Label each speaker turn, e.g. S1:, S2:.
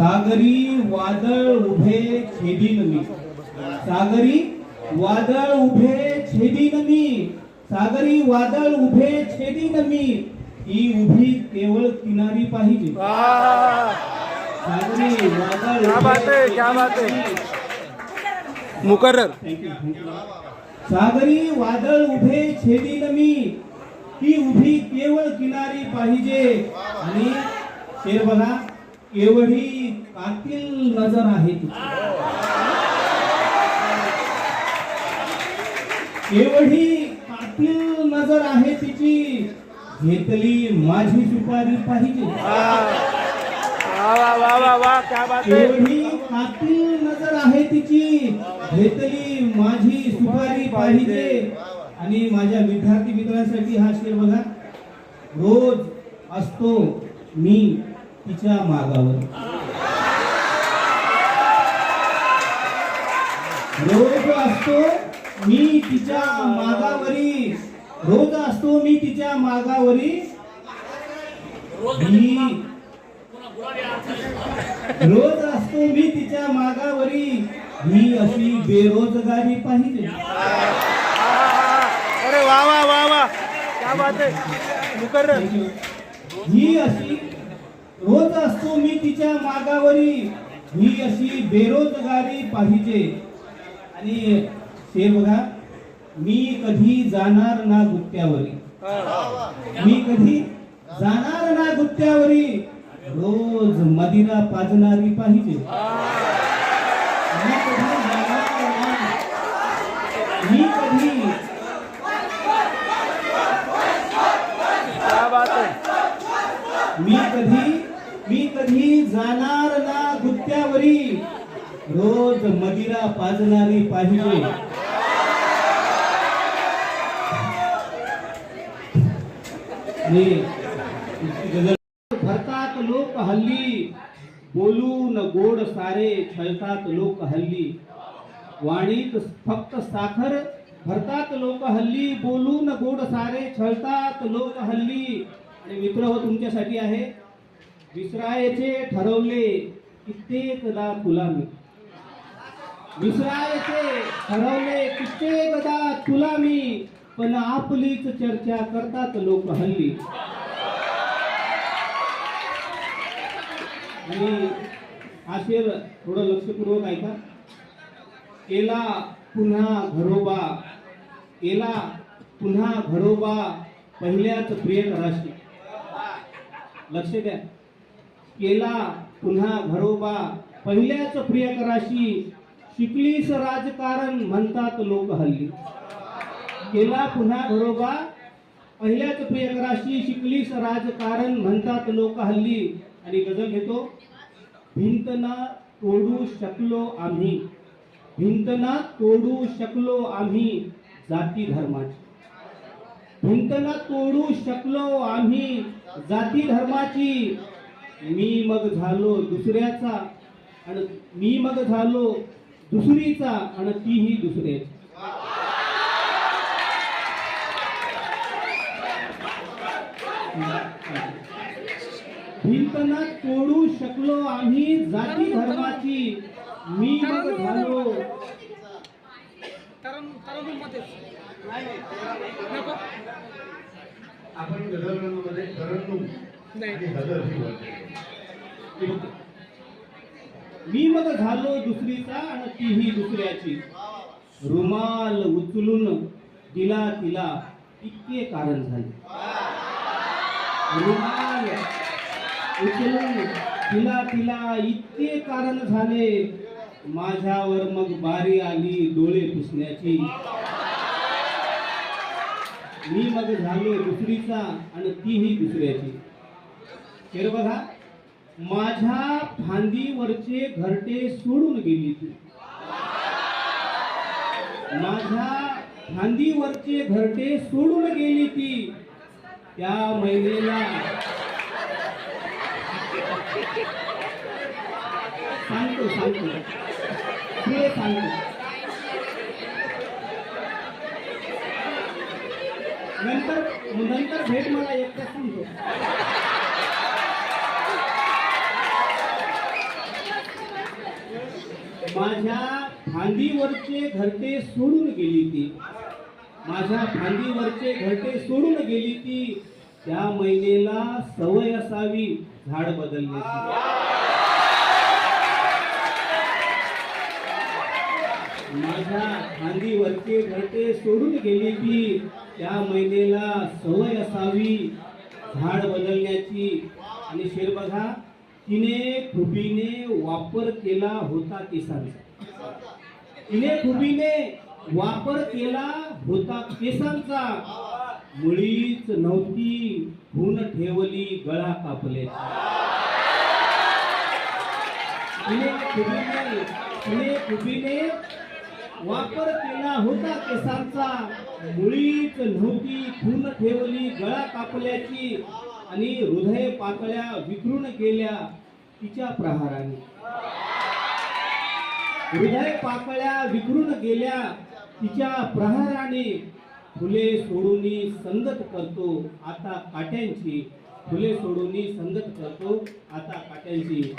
S1: सागरी वादळ उभे छेदीन मी सागरी वादळ उभे छेदीन मी सागरी वादळ उभे छेदीन मी ही उभी केवळ किनारी पाहिजे! सागरी वादळ
S2: क्या
S1: उभे
S2: बात है, क्या बात है.
S1: छेदीन मी.
S2: मुकर्रर.
S1: सागरी वादळ उभे छेदीन मी ती उभी केवळ किनारी पाहिजे आणि शेर बघा एवढी कातील नजर आहे तिची. एवढी कातील नजर आहे तिची घेतली माझी सुपारी पाहिजे. एवढी कातील नजर आहे तिची घेतली माझी सुपारी पाहिजे. आणि माझ्या विद्यार्थी मित्रांसाठी हा शेर बघा रोज असतो मी तिच्या मागावर. रोज असतो मी तिच्या मागावरी. रोज असतो मी तिच्या मागावरी. ही रोज असतो मी तिच्या मागावरी. ही अशी बेरोजगारी पाहिजे
S2: अरे वाह वाह वाह वाह क्या बात है. मुकर्रर.
S1: ही अशी रोज असतो मी तिच्या मागावरी ही अशी बेरोजगारी पाहिजे. आणि शेर बघा मी कधी जाणार ना गुत्त्यावरी मी कधी जाणार ना गुत्त्यावरी रोज मदिरा पाजणारी पाहिजे. मी कधी जाणार ना मी कधी
S2: क्या बात है
S1: मी कधी मी कधी जाणार ना गुत्त्यावरी रोज मदिरा पाजणारी पाहिजे. भरतात लोक हल्ली. बोलून गोड सारे छळतात लोक हल्ली. वाणीत फक्त साखर भरतात लोक हल्ली. बोलून गोड सारे छळतात लोक हल्ली. आणि मित्र हो तुमच्यासाठी आहे. विसरायचे ठरवले कित्येकदा तुला मित्र विसरायचे ठरवले कित्येकदा तुला मी? पण आपलीच चर्चा करतात लोक हल्ली. आणि असेल थोडं लक्षपूर्वक ऐका. केला पुन्हा घरोबा. केला पुन्हा घरोबा पहिल्याच प्रियकराशी लक्ष द्या. केला पुन्हा घरोबा पहिल्याच प्रियकराशी शिकलीस राजकारण म्हणतात लोक हल्ली. केला पुन्हा घरोबा पहिल्याच प्रियकराशी शिकलीस राजकारण म्हणतात लोक हल्ली. आणि गजल घेतो. भिंतना तोडू शकलो आम्ही. भिंतना तोडू शकलो आम्ही जाती धर्माची. भिंतना तोडू शकलो आम्ही जाती धर्माची. मी मग झालो दुसऱ्याचा. आणि मी मग झालो दुसरीचा आणि तीही दुसऱ्याची भिंतना तोडू शकलो आम्ही जाती धर्माची. मी मग झालो.
S3: आपण गझलमध्ये तरन्नुम आणि हजर ही वाटते
S1: मी मग झालो दुसरीचा आणि तीही दुसऱ्याची. रुमाल उचलून दिला तिला इतके कारण झाले. रुमाल उचलून दिला तिला इतके कारण झाले. माझ्यावर मग बारी आली डोळे पुसण्याची. मी मग झालो दुसरीचा आणि तीही दुसऱ्याची. बघा माझ्या फांदीवरचे घरटे सोडून गेली ती. माझ्या फांदीवरचे घरटे सोडून गेली ती. त्या महिलेला सांगतो सांगतो. हे सांगतो. नंतर नंतर भेट मला एकटा सांगतो. माझ्या फांदीवरचे घरटे सोडून गेली ती. माझ्या फांदीवरचे घरटे सोडून गेली ती. त्या महिलेला सवय असावी झाड बदलण्याची. माझ्या फांदीवरचे घरटे सोडून गेली ती. त्या महिलेला सवय असावी झाड बदलण्याची. आणि शेर बघा तिने खुबीने वापर केला होता केसांचा तिने खुबीने वापर केला होता केसांचा. मुळीच नव्हती हुन ठेवली गळा कापल्याची. तिने खुबीने तिने खुबीने वापर केला होता केसांचा. मुळीच नव्हती खून ठेवली गळा कापल्याची. आणि हृदय पातळ्या विखरून गेल्या तिच्या प्रहाराने. हृदय पाकळ्या विखरून गेल्या तिच्या प्रहाराने. फुले सोडून संगत करतो आता काट्यांची. फुले सोडून संगत करतो आता काट्यांची.